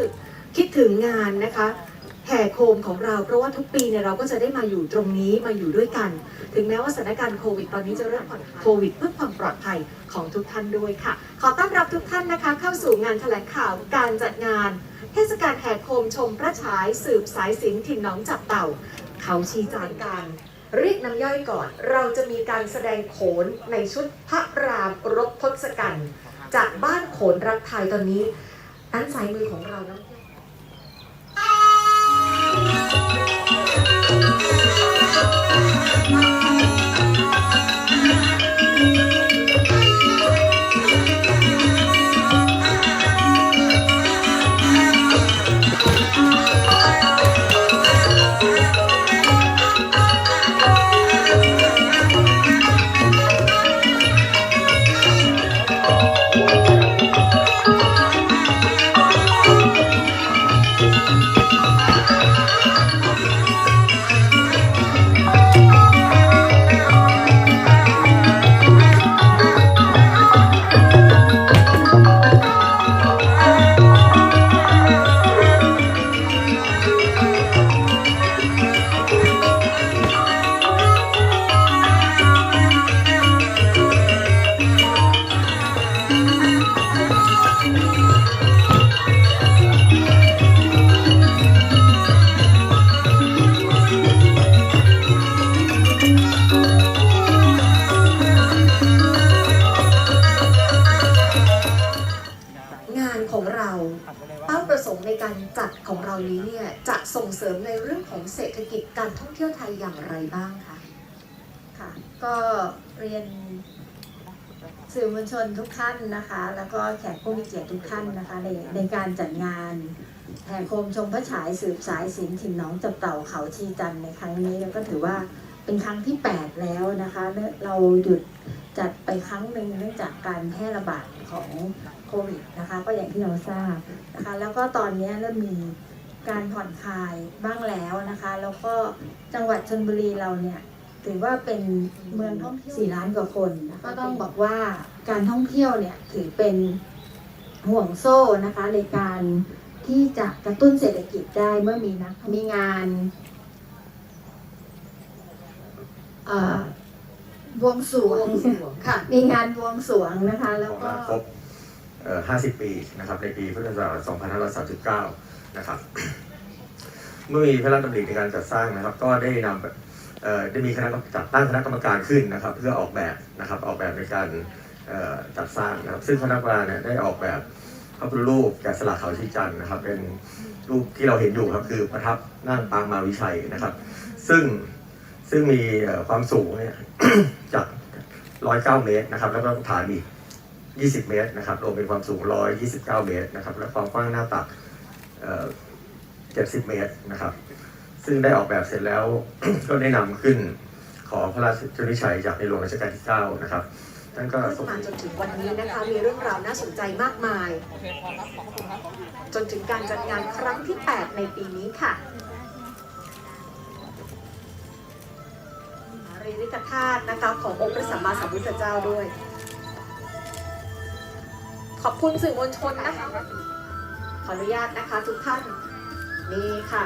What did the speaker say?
สึกคิดถึงงานนะคะแห่โคมของเรา เพราะว่าทุกปีเนี่ยเราก็จะได้มาอยู่ตรงนี้มาอยู่ด้วยกัน ถึงแม้ว่าสถานการณ์โควิดตอนนี้จะเริ่มผ่อนโควิดเพื่อความปลอดภัยของทุกท่านด้วยค่ะ ขอต้อนรับทุกท่านนะคะ เข้าสู่งานแถลงข่าวการจัดงาน เทศกาลแห่โคมชมพระฉายสืบสายสินถิ่นหนองจับเต่า เขาชีจานการเรียกน้ำย่อยก่อน เราจะมีการแสดงโขนในชุดพระรามรบทศกัณฐ์จากบ้านโขนรักไทยตอนนี้ ด้านซ้ายมือของเรานะ ประสงค์ในการจัดของเรานี้เนี่ยจะส่งเสริมในเรื่องของเศรษฐกิจการท่องเที่ยวไทยอย่างไรบ้างคะค่ะก็เรียนสื่อมวลชนทุกท่านนะคะ แล้วก็แขกผู้มีเกียรติทุกท่านนะคะในในการจัดงานแห่โคมชมพระฉายสืบสายสินถิ่นน้องจับเต่าเขาชีจันในครั้งนี้แล้วก็ถือว่าเป็นครั้งที่ 8 แล้วนะคะเนื่อเราหยุด จัดไปครั้งหนึ่งเนื่องจากการแพร่ระบาดของโควิดนะคะ ก็อย่างที่เราทราบนะคะ แล้วก็ตอนนี้เริ่มมีการผ่อนคลายบ้างแล้วนะคะ แล้วก็จังหวัดชนบุรีเราเนี่ยถือว่าเป็นเมืองท่องเที่ยว4ล้านกว่าคน ก็ต้องบอกว่าการท่องเที่ยวเนี่ยถือเป็นห่วงโซ่นะคะในการที่จะกระตุ้นเศรษฐกิจได้เมื่อมีนักมีงาน บวงสรวงค่ะ มีงานบวงสรวงนะคะ แล้วก็ ครบเอ่อ50 ปีนะครับ ในปีพุทธศักราช2539 นะครับ เมื่อมีพระราชดำริในการจัดสร้างนะครับ ก็ได้นำเอ่อได้มีคณะกรรมจัดตั้งคณะกรรมการขึ้นนะครับ เพื่อออกแบบนะครับ ออกแบบในการเอ่อจัดสร้างนะครับ ซึ่งคณะกรรมการเนี่ยได้ออกแบบพระพุทธรูปแกะสลักเขาชีจันทร์นะครับ เป็นรูปที่เราเห็นอยู่ครับคือประทับนั่งปางมาวิชัยนะครับ ซึ่งซึ่งมีเอ่อความสูงเนี่ยจาก 109 เมตรนะครับแล้วก็ฐานอีก 20 เมตรนะครับรวมเป็นความสูง 129 เมตรนะครับและความกว้างหน้าตักเอ่อ70 เมตรนะครับ ซึ่งได้ออกแบบเสร็จแล้วก็ได้นำขึ้นขอพระราชนิชัยจากในหลวงรัชกาลที่ 9 นะครับท่านก็ทรงมาจนถึงวันนี้นะคะมีเรื่องราวน่าสนใจมากมาย จนถึงการจัดงานครั้งที่ 8 ในปีนี้ค่ะ รีริกธาตุนะคะขององค์พระสัมมาสัมพุทธเจ้าด้วย ขอบคุณสื่อมวลชนนะคะ ขออนุญาตนะคะทุกท่านนี่ค่ะ